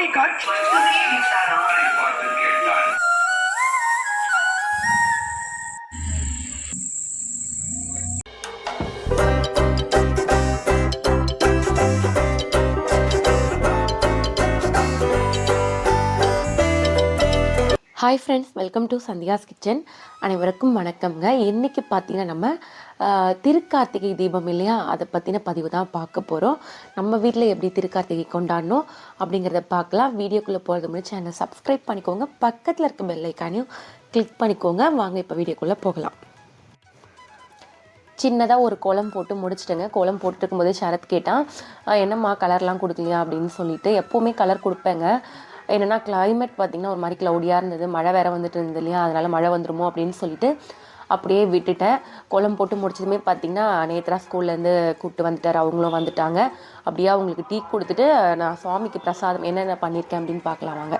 ஒரு காட்சி hi friends welcome to Sandhya's kitchen அனைவருக்கும் வணக்கம்ங்க. இன்றைக்கி பார்த்தீங்கன்னா நம்ம திருக்கார்த்திகை தீபம் இல்லையா? அதை பற்றின பதிவு தான் பார்க்க போகிறோம் நம்ம வீட்டில் எப்படி திருக்கார்த்திகை கொண்டாடணும் அப்படிங்கிறத பார்க்கலாம். வீடியோக்குள்ளே போகிறது முன்னாடி சேனலை சப்ஸ்கிரைப் பண்ணிக்கோங்க. பக்கத்தில் இருக்க பெல்லைக்கானையும் கிளிக் பண்ணிக்கோங்க. வாங்க இப்போ வீடியோக்குள்ளே போகலாம். சின்னதாக ஒரு கோலம் போட்டு முடிச்சிட்டேங்க. கோலம் போட்டுருக்கும் போதே சரத் கேட்டான் என்னம்மா கலர்லாம் கொடுக்கலையா? அப்படின்னு சொல்லிட்டு எப்போவுமே கலர் கொடுப்பேங்க. என்னென்னா கிளைமேட் பார்த்திங்கன்னா ஒரு மாதிரி க்ளவுடியாக இருந்தது. மழை வேறு வந்துட்டு இருந்தது இல்லையா? அதனால் மழை வந்துடுமோ அப்படின்னு சொல்லிட்டு அப்படியே விட்டுட்டேன். கோலம் போட்டு முடிச்சதுமே பார்த்தீங்கன்னா நேத்ரா ஸ்கூல்லேருந்து கூப்பிட்டு வந்துட்டார். அவங்களும் வந்துட்டாங்க. அப்படியே அவங்களுக்கு டீ கொடுத்துட்டு நான் சுவாமிக்கு பிரசாதம் என்னென்ன பண்ணியிருக்கேன் அப்படின்னு பார்க்கலாம் வாங்க.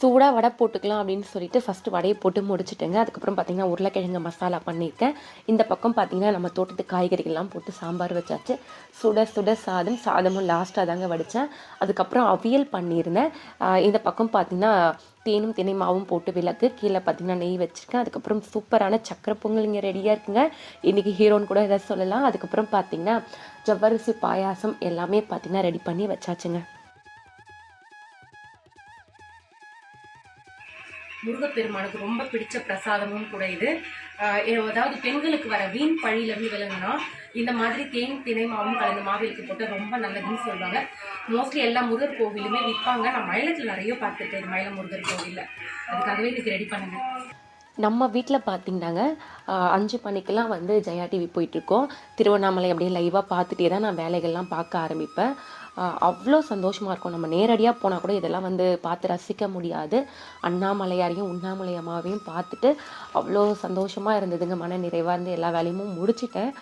சூடாக வடை போட்டுக்கலாம் அப்படின்னு சொல்லிட்டு ஃபஸ்ட்டு வடையை போட்டு முடிச்சிட்டேங்க. அதுக்கப்புறம் பார்த்தீங்கன்னா உருளைக்கிழங்கு மசாலா பண்ணியிருக்கேன். இந்த பக்கம் பார்த்தீங்கன்னா நம்ம தோட்டத்து காய்கறிகள்லாம் போட்டு சாம்பார் வச்சாச்சு. சுட சுட சாதம் சாதமும் லாஸ்ட்டாக தாங்க வடித்தேன் அதுக்கப்புறம் அவியல் பண்ணியிருந்தேன். இந்த பக்கம் பார்த்தீங்கன்னா தேனும் தினை மாவும் போட்டு விளக்கு கீழே பார்த்தீங்கன்னா நெய் வச்சுருக்கேன். அதுக்கப்புறம் சூப்பரான சக்கரை பொங்கல் இங்கே ரெடியாக இருக்குங்க. இன்றைக்கி ஹீரோன்னு கூட எதாவது சொல்லலாம். அதுக்கப்புறம் பார்த்தீங்கன்னா ஜவ்வரிசி பாயாசம் எல்லாமே பார்த்தீங்கன்னா ரெடி பண்ணி வச்சாச்சுங்க. முருகப்பெருமானுக்கு ரொம்ப பிடிச்ச பிரசாதமும் கூட இது. அதாவது பெண்களுக்கு வர வீண் பழியிலேருந்து விலகுனா இந்த மாதிரி தேன் தினை மாவும் கலந்து மாவிலுக்கு போட்டு ரொம்ப நல்லதுன்னு சொல்லுவாங்க. மோஸ்ட்லி எல்லா முருகர் கோவிலுமே விற்பாங்க. நான் மயிலத்தில் நிறைய பார்த்துருக்கேன் மயில முருகர் கோவிலில். அதுக்காகவே இன்னைக்கு ரெடி பண்ணுங்க. நம்ம வீட்டில் பார்த்தீங்கன்னாங்க அஞ்சு மணிக்கெல்லாம் வந்து ஜெயா டிவி போயிட்டுருக்கோம் திருவண்ணாமலை அப்படியே லைவாக பார்த்துட்டே தான் நான் வேலைகள்லாம் பார்க்க ஆரம்பிப்பேன். அவ்வளோ சந்தோஷமாக இருக்கும். நம்ம நேரடியாக போனால் கூட இதெல்லாம் வந்து பார்த்து ரசிக்க முடியாது. அண்ணாமலையாரையும் உண்ணாமலை அம்மாவையும் பார்த்துட்டு அவ்வளோ சந்தோஷமாக இருந்ததுங்க. மன நிறைவாக இருந்து எல்லா வேலையும் முடிச்சுட்டேன்.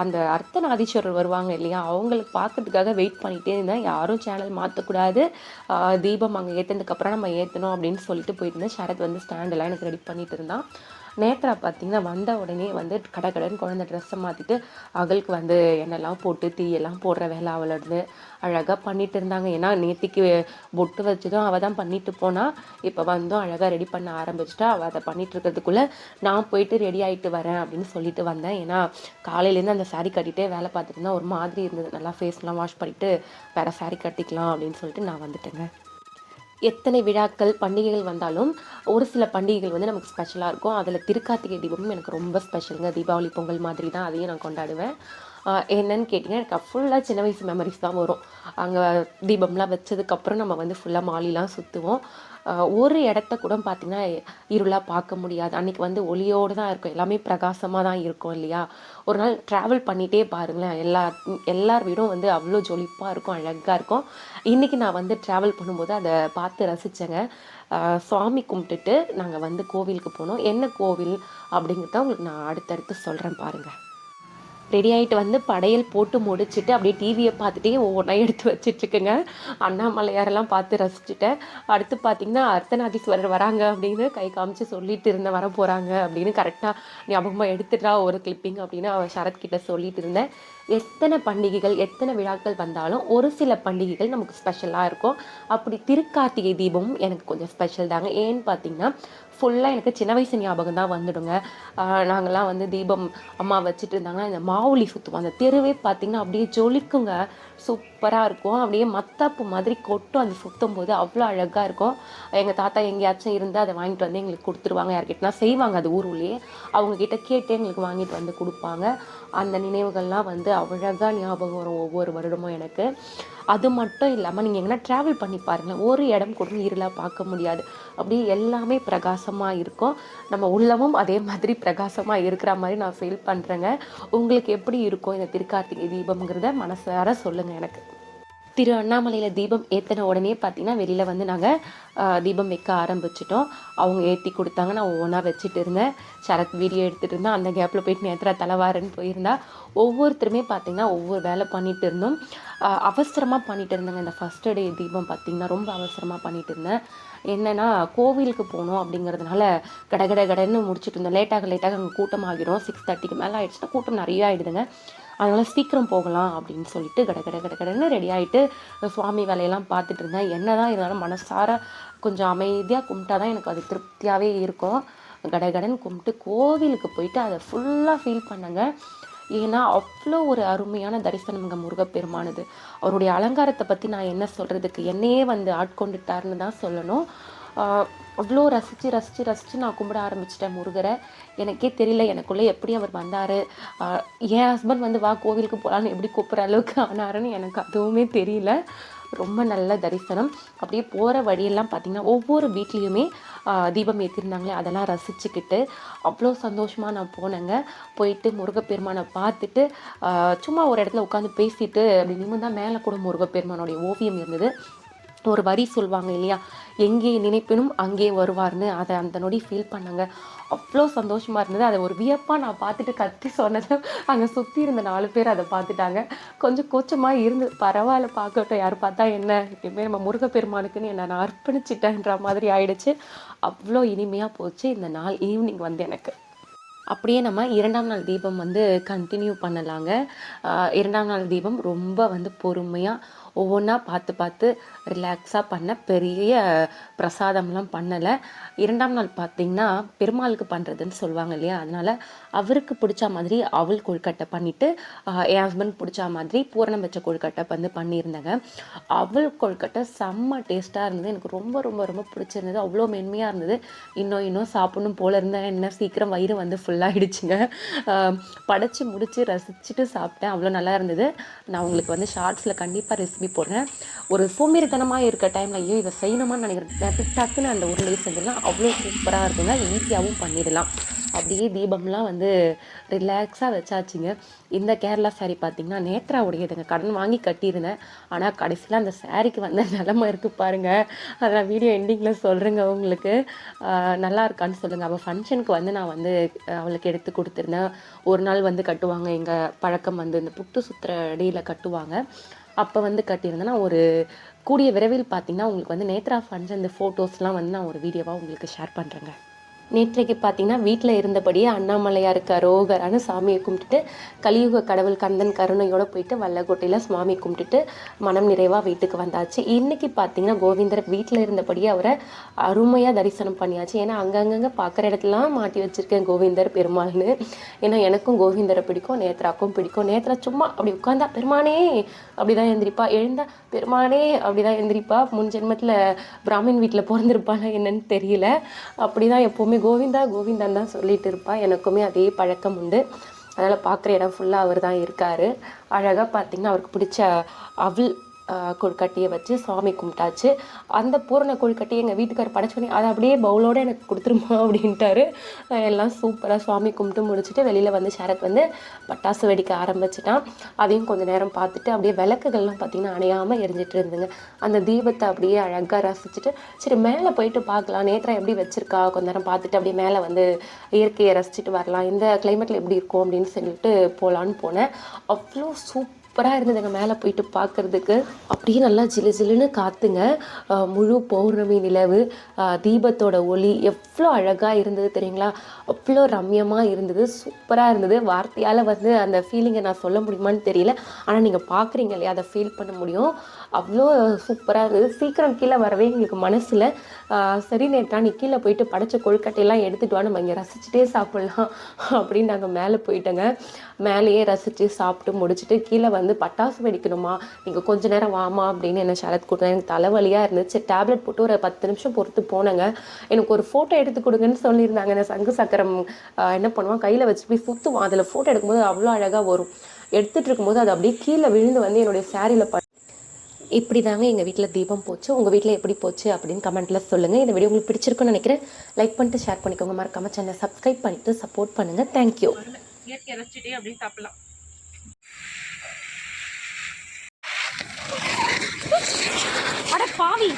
அந்த அர்த்தநாதீஸ்வரர் வருவாங்க இல்லையா அவங்களுக்கு பார்க்கறதுக்காக வெயிட் பண்ணிகிட்டே இருந்தேன். யாரும் சேனல் மாற்றக்கூடாது தீபம் அங்கே ஏற்றினதுக்கப்புறம் நம்ம ஏற்றணும் அப்படின்னு சொல்லிட்டு போயிட்டு இருந்தேன். சரத் வந்து ஸ்டாண்டெல்லாம் எனக்கு ரெடி பண்ணிட்டு இருந்தான். நேத்ரா பார்த்தீங்கன்னா வந்த உடனே வந்து கடை கடன் குழந்தை ட்ரெஸ்ஸை மாற்றிட்டு அகலுக்கு வந்து எண்ணெய்லாம் போட்டு தீயெல்லாம் போடுற வேலை அவளிருந்து அழகாக பண்ணிட்டு இருந்தாங்க. ஏன்னா நேத்திக்கு பொட்டு வச்சதும் அவள் தான் பண்ணிட்டு போனால் இப்போ வந்தும் அழகாக ரெடி பண்ண ஆரம்பிச்சிட்டா. அவள் அதை பண்ணிட்டு இருக்கிறதுக்குள்ளே நான் போயிட்டு ரெடி ஆகிட்டு வரேன் அப்படின்னு சொல்லிட்டு வந்தேன். ஏன்னா காலையிலேருந்து அந்த சாரீ கட்டிகிட்டே வேலை பார்த்துட்டு இருந்தால் ஒரு மாதிரி இருந்தது. நல்லா ஃபேஸ்லாம் வாஷ் பண்ணிவிட்டு வேறு saree கட்டிக்கலாம் அப்படின்னு சொல்லிட்டு நான் வந்துட்டேங்க. எத்தனை விழாக்கள் பண்டிகைகள் வந்தாலும் ஒரு சில பண்டிகைகள் வந்து நமக்கு ஸ்பெஷலாக இருக்கும். அதில் திருக்கார்த்திகை தீபமும் எனக்கு ரொம்ப ஸ்பெஷலுங்க தீபாவளி பொங்கல் மாதிரி தான் அதையும் நான் கொண்டாடுவேன். என்னன்னு கேட்டிங்கன்னா எனக்கு ஃபுல்லாக சின்ன வயசு மெமரிஸ் தான் வரும். அங்கே தீபம்லாம் வச்சதுக்கப்புறம் நம்ம வந்து ஃபுல்லாக மாலிலாம் சுற்றுவோம் ஒரு இடத்த கூட பார்த்திங்கன்னா இருளாக பார்க்க முடியாது. அன்றைக்கி வந்து ஒளியோடு தான் இருக்கும். எல்லாமே பிரகாசமாக தான் இருக்கும் இல்லையா? ஒரு நாள் ட்ராவல் பண்ணிகிட்டே பாருங்களேன். எல்லா எல்லார் வீடும் வந்து அவ்வளோ ஜொலிப்பாக இருக்கும் அழகாக இருக்கும். இன்றைக்கி நான் வந்து ட்ராவல் பண்ணும்போது அதை பார்த்து ரசித்தேங்க சுவாமி கும்பிட்டுட்டு நாங்கள் வந்து கோவிலுக்கு போனோம். என்ன கோவில் அப்படிங்கிறத உங்களுக்கு நான் அடுத்தடுத்து சொல்கிறேன் பாருங்கள் ரெடி ஆகிட்டு வந்து படையல் போட்டு முடிச்சுட்டு அப்படியே டிவியை பார்த்துட்டே ஒவ்வொன்றா எடுத்து வச்சிட்ருக்குங்க அண்ணாமலையாரெல்லாம் பார்த்து ரசிச்சுட்டேன். அடுத்து பார்த்தீங்கன்னா அர்த்தநாதீஸ்வரர் வராங்க அப்படின்னு கை காமிச்சு சொல்லிட்டு இருந்தேன் வர போகிறாங்க அப்படின்னு கரெக்டாக ஞாபகமாக எடுத்துட்டா ஒரு கிளிப்பிங் அப்படின்னு அவன் சரத்கிட்ட சொல்லிட்டு இருந்தேன். எத்தனை பண்டிகைகள் எத்தனை விழாக்கள் வந்தாலும் ஒரு சில பண்டிகைகள் நமக்கு ஸ்பெஷலாக இருக்கும். அப்படி திருக்கார்த்திகை தீபமும் எனக்கு கொஞ்சம் ஸ்பெஷல் தாங்க. ஏன்னு பார்த்தீங்கன்னா ஃபுல்லாக எனக்கு சின்ன வயசு ஞாபகம் தான் வந்துடுங்க. நாங்கள்லாம் வந்து தீபம் அம்மா வச்சுட்டு இருந்தாங்கன்னா இந்த மாவுளி சுற்றுவோம் அந்த தெருவே பார்த்தீங்கன்னா அப்படியே ஜொலிக்குங்க. சூப்பராக இருக்கும். அப்படியே மத்தாப்பு மாதிரி கொட்டும் அந்த சுத்தும் போது அவ்வளோ அழகாக இருக்கும். எங்கள் தாத்தா எங்கேயாச்சும் இருந்தால் அதை வாங்கிட்டு வந்து எங்களுக்கு கொடுத்துருவாங்க. யார்கிட்டனா செய்வாங்க அது ஊருலேயே. அவங்கக்கிட்ட கேட்டு எங்களுக்கு வாங்கிட்டு வந்து கொடுப்பாங்க. அந்த நினைவுகள்லாம் வந்து அழகாக ஞாபகம் வரும் ஒவ்வொரு வருடமும் எனக்கு. அது மட்டும் இல்லாமல் நீங்கள் எங்கன்னா ட்ராவல் பண்ணி பாருங்களேன் ஒரு இடம் கூட இருளாக பார்க்க முடியாது. அப்படியே எல்லாமே பிரகாசமாக இருக்கும். நம்ம உள்ளமும் அதே மாதிரி பிரகாசமாக இருக்கிற மாதிரி நான் ஃபீல் பண்ணுறேங்க உங்களுக்கு எப்படி இருக்கும் இந்த திருக்கார்த்திகை தீபம்ங்கிறத மனசார சொல்லுங்கள் எனக்கு. திரு அண்ணாமலையில் தீபம் ஏற்றின உடனே பார்த்தீங்கன்னா வெளியில் வந்து நாங்கள் தீபம் வைக்க ஆரம்பிச்சிட்டோம். அவங்க ஏற்றி கொடுத்தாங்க. நான் ஒவ்வொன்றா வச்சுட்டு இருந்தேன். சரத் வீடியோ எடுத்துகிட்டு இருந்தேன் அந்த கேப்பில் போயிட்டு நேத்திரா தலைவாரன்னு போயிருந்தா. ஒவ்வொருத்தருமே பார்த்திங்கன்னா ஒவ்வொரு வேலை பண்ணிட்டு இருந்தோம். அவசரமாக பண்ணிட்டு இருந்தாங்க. இந்த ஃபஸ்ட்டு டே தீபம் பார்த்திங்கன்னா ரொம்ப அவசரமாக பண்ணிட்டு இருந்தேன். என்னென்னா கோவிலுக்கு போகணும் அப்படிங்கிறதுனால கட கட கடன்னு முடிச்சுட்டு இருந்தோம் லேட்டாக லேட்டாக அங்கே கூட்டம் ஆகிடும் சிக்ஸ் தேர்ட்டிக்கு மேலே ஆகிடுச்சுன்னா கூட்டம் நிறைய ஆகிடுதுங்க அதனால் சீக்கிரம் போகலாம் அப்படின்னு சொல்லிட்டு கட கட கட கடன்னு ரெடி ஆகிட்டு சுவாமி வேலையெல்லாம் பார்த்துட்டு இருந்தேன். என்ன தான் இருந்தாலும் மனசார கொஞ்சம் அமைதியாக கும்பிட்டா தான் எனக்கு அது திருப்தியாகவே இருக்கும். கடகடன் கும்பிட்டு கோவிலுக்கு போயிட்டு அதை ஃபுல்லாக ஃபீல் பண்ணங்க. ஏன்னா அவ்வளோ ஒரு அருமையான தரிசனம்ங்க முருகப்பெருமானது. அவருடைய அலங்காரத்தை பற்றி நான் என்ன சொல்கிறதுக்கு என்னையே வந்து ஆட்கொண்டுட்டாருன்னு தான் சொல்லணும். அவ்வளோ ரசித்து ரசித்து ரசித்து நான் கும்பிட ஆரம்பிச்சிட்டேன் முருகரை. எனக்கே தெரியல எனக்குள்ளே எப்படி அவர் வந்தார்? என் ஹஸ்பண்ட் வந்து வா கோவிலுக்கு போகலான்னு எப்படி கூப்பிட்ற அளவுக்கு ஆனாருன்னு எனக்கு அதுவுமே தெரியல. ரொம்ப நல்ல தரிசனம். அப்படியே போகிற வழியெல்லாம் பார்த்திங்கன்னா ஒவ்வொரு வீட்லேயுமே தீபம் ஏற்றிருந்தாங்களே அதெல்லாம் ரசிச்சுக்கிட்டு அவ்வளோ சந்தோஷமாக நான் போனேங்க. போயிட்டு முருகப்பெருமானை பார்த்துட்டு சும்மா ஒரு இடத்துல உட்காந்து பேசிட்டு அப்படி நிமிர்ந்தால் மேலே கூட முருகப்பெருமானோடைய ஓவியம் இருந்தது. ஒரு வரி சொல்லுவாங்க இல்லையா? எங்கே நினைப்பினும் அங்கே வருவார்னு. அதை அந்த நொடி ஃபீல் பண்ணாங்க. அவ்வளோ சந்தோஷமாக இருந்தது. அதை ஒரு வியப்பாக நான் பார்த்துட்டு கத்தி சொன்னதை. அங்கே சுற்றி இருந்த நாலு பேர் அதை பார்த்துட்டாங்க. கொஞ்சம் கூச்சமாக இருந்து பரவாயில்ல பார்க்கட்டும். யார் பார்த்தா என்ன? எப்பயுமே நம்ம முருகப்பெருமானுக்குன்னு என்னை நான் அர்ப்பணிச்சிட்டேன்ற மாதிரி ஆயிடுச்சு. அவ்வளோ இனிமையாக போச்சு இந்த நாள் ஈவினிங் வந்து எனக்கு. அப்படியே நம்ம இரண்டாம் நாள் தீபம் வந்து கண்டினியூ பண்ணலாங்க. இரண்டாம் நாள் தீபம் ரொம்ப வந்து பொறுமையாக ஒவ்வொன்றா பார்த்து பார்த்து ரிலாக்ஸாக பண்ண பெரிய பிரசாதம்லாம் பண்ணலை. இரண்டாம் நாள் பார்த்திங்கன்னா பெருமாளுக்கு பண்ணுறதுன்னு சொல்லுவாங்க இல்லையா? அதனால் அவருக்கு பிடிச்ச மாதிரி அவள் கொழுக்கட்டை பண்ணிவிட்டு என் ஹஸ்பண்ட் பிடிச்ச மாதிரி பூரணம் வச்ச கொழுக்கட்டை வந்து பண்ணியிருந்தாங்க. அவள் கொழுக்கட்டை செம்ம டேஸ்ட்டாக இருந்தது. எனக்கு ரொம்ப ரொம்ப ரொம்ப பிடிச்சிருந்தது. அவ்வளோ மென்மையாக இருந்தது. இன்னும் இன்னும் சாப்பிடணும் போல இருந்தேன் என்ன? சீக்கிரம் வயிறு வந்து ஃபுல்லாகிடுச்சுங்க படைச்சி முடித்து ரசிச்சுட்டு சாப்பிட்டேன். அவ்வளோ நல்லா இருந்தது. நான் உங்களுக்கு வந்து ஷார்ட்ஸில் கண்டிப்பாக ரெசிபி போடுறேன் ஒரு சோம்பேறித்தனமாக இருக்க டைமில் ஐயோ இதை செய்யணுமான்னு நினைக்கிறேன். டக்குன்னு அந்த உருளையை செஞ்சிடலாம். அவ்வளோ சூப்பராக இருக்குங்க. ஈஸியாகவும் பண்ணிடலாம். அப்படியே தீபம்லாம் வந்து ரிலாக்ஸாக வச்சாச்சுங்க. இந்த கேரளா saree பார்த்தீங்கன்னா நேத்ராவுடையதுங்க. கடன் வாங்கி கட்டியிருந்தேன் ஆனால் கடைசியில் அந்த சாரீக்கு வந்த நிலமை இருக்குது பாருங்கள் அதை நான் வீடியோ எண்டிங்கில் சொல்கிறேங்க உங்களுக்கு. நல்லா இருக்கான்னு சொல்லுங்கள் அவள் ஃபங்க்ஷனுக்கு வந்து நான் வந்து அவளுக்கு எடுத்து கொடுத்துருந்தேன். ஒரு நாள் வந்து கட்டுவாங்க. எங்கள் பழக்கம் வந்து இந்த புட்டு சுத்துற அடியில் கட்டுவாங்க. அப்போ வந்து கட்டியிருந்தேன் நான் ஒரு கூடிய விரைவில் பார்த்தீங்கன்னா உங்களுக்கு வந்து நேத்ரா ஃபண்ட்ஸ் அந்த ஃபோட்டோஸ்லாம் வந்து நான் ஒரு வீடியோவாக உங்களுக்கு ஷேர் பண்ணுறேங்க நேற்றைக்கு பார்த்தீங்கன்னா வீட்டில் இருந்தபடியே அண்ணாமலையாருக்கு அரோகரான்னு சாமியை கும்பிட்டுட்டு கலியுக கடவுள் கந்தன் கருணையோடு போயிட்டு வல்லக்கோட்டையில் சுவாமி கும்பிட்டுட்டு மனம் நிறைவாக வீட்டுக்கு வந்தாச்சு. இன்றைக்கி பார்த்தீங்கன்னா கோவிந்தர் வீட்டில் இருந்தபடியே அவரை அருமையாக தரிசனம் பண்ணியாச்சு. ஏன்னா அங்கங்கங்கே பார்க்குற இடத்துலலாம் மாட்டி வச்சுருக்கேன் கோவிந்தர் பெருமாள்னு. ஏன்னா எனக்கும் கோவிந்தரை பிடிக்கும் நேத்ராக்கும் பிடிக்கும். நேத்ரா சும்மா அப்படி உட்காந்தா பெருமானே! அப்படி தான் எந்திரிப்பா. எழுந்தா பெருமானே! அப்படி தான் எந்திரிப்பா. முன் ஜென்மத்தில் பிராமின் வீட்டில் பிறந்திருப்பாளா என்னன்னு தெரியல. அப்படி தான் எப்போவுமே கோவிந்தா கோவிந்தான் தான் சொல்லிட்டு இருப்பா. எனக்குமே அதே பழக்கம் உண்டு. அதனால் பார்க்குற இடம் ஃபுல்லாக அவர் தான் இருக்கார். அழகாக பார்த்தீங்கன்னா அவருக்கு பிடிச்ச அவள் கொழுக்கட்டையை வச்சு சாமி கும்பிட்டாச்சு. அந்த பூரண கொழுக்கட்டையை எங்கள் வீட்டுக்கார் படைச்சோன்னே அதை அப்படியே பவுலோடு எனக்கு கொடுத்துருமா அப்படின்ட்டாரு. எல்லாம் சூப்பராக சுவாமி கும்பிட்டு முடிச்சுட்டு வெளியில் வந்து சரத் வந்து பட்டாசு வெடிக்க ஆரம்பிச்சிட்டான். அதையும் கொஞ்சம் நேரம் பார்த்துட்டு அப்படியே விளக்குகள்லாம் பார்த்திங்கன்னா அணையாமல் எரிஞ்சிட்டு இருந்துங்க. அந்த தீபத்தை அப்படியே அழகாக ரசிச்சுட்டு சரி மேலே போயிட்டு பார்க்கலாம். நேத்திரம் எப்படி வச்சுருக்கா? கொஞ்ச நேரம் பார்த்துட்டு அப்படியே மேலே வந்து இயற்கையை ரசிச்சுட்டு வரலாம். இந்த கிளைமேட்டில் எப்படி இருக்கும் அப்படின்னு சொல்லிட்டு போகலான்னு போனேன். அவ்வளோ சூப்பர் சூப்பராக இருந்ததுங்க மேலே போயிட்டு பார்க்கறதுக்கு அப்படியே நல்லா ஜிலு ஜிலுன்னு காத்துங்க. முழு பௌர்ணமி நிலவு தீபத்தோட ஒளி எவ்வளோ அழகாக இருந்தது தெரியுங்களா? அவ்வளோ ரம்யமாக இருந்தது சூப்பராக இருந்தது. வார்த்தையால் வந்து அந்த ஃபீலிங்கை நான் சொல்ல முடியுமான்னு தெரியல. ஆனால் நீங்கள் பார்க்குறீங்க இல்லையா? அதை ஃபீல் பண்ண முடியும். அவ்வளோ சூப்பராக இருந்தது. சீக்கிரம் கீழே வரவே எங்களுக்கு மனசில் சரி நேற்றா நீ கீழே போயிட்டு படைச்ச கொழுக்கட்டையெல்லாம் எடுத்துகிட்டு வா. நம்ம இங்கே ரசிச்சுட்டே சாப்பிட்லாம். அப்படின்னு நாங்கள் மேலே போயிட்டோங்க. மேலேயே ரசித்து சாப்பிட்டு முடிச்சுட்டு கீழே வந்து பட்டாசு வெடிக்கணுமா? நீங்கள் கொஞ்ச நேரம் வாமா அப்படின்னு என்ன சரத் கொடுத்தேன் எனக்கு தலைவலியாக இருந்துச்சு. டேப்லெட் போட்டு ஒரு பத்து நிமிஷம் பொறுத்து போனேங்க. எனக்கு ஒரு ஃபோட்டோ எடுத்து கொடுங்கன்னு சொல்லியிருந்தாங்க. இந்த சங்கு சக்கரம் என்ன பண்ணுவான்? கையில் வச்சு போய் சுற்றுவான் அதில் ஃபோட்டோ எடுக்கும்போது அவ்வளோ அழகாக வரும். எடுத்துகிட்டு இருக்கும்போது அது அப்படியே கீழே விழுந்து வந்து என்னுடைய சேரீயில் ப இப்படி தாங்க எங்கள் வீட்டில் தீபம் போச்சு. உங்கள் வீட்டில் எப்படி போச்சு அப்படின்னு கமெண்ட்டில் சொல்லுங்கள் இந்த வீடியோ உங்களுக்கு பிடிச்சிருக்குன்னு நினைக்கிறேன். லைக் பண்ணிட்டு ஷேர் பண்ணிக்கோங்க. மறக்காம சேனல் சப்ஸ்கிரைப் பண்ணிட்டு சப்போர்ட் பண்ணுங்கள் தேங்க்யூ இயற்கை ரசிச்சுட்டே அப்படியே சாப்பிடலாம். அட பாவி.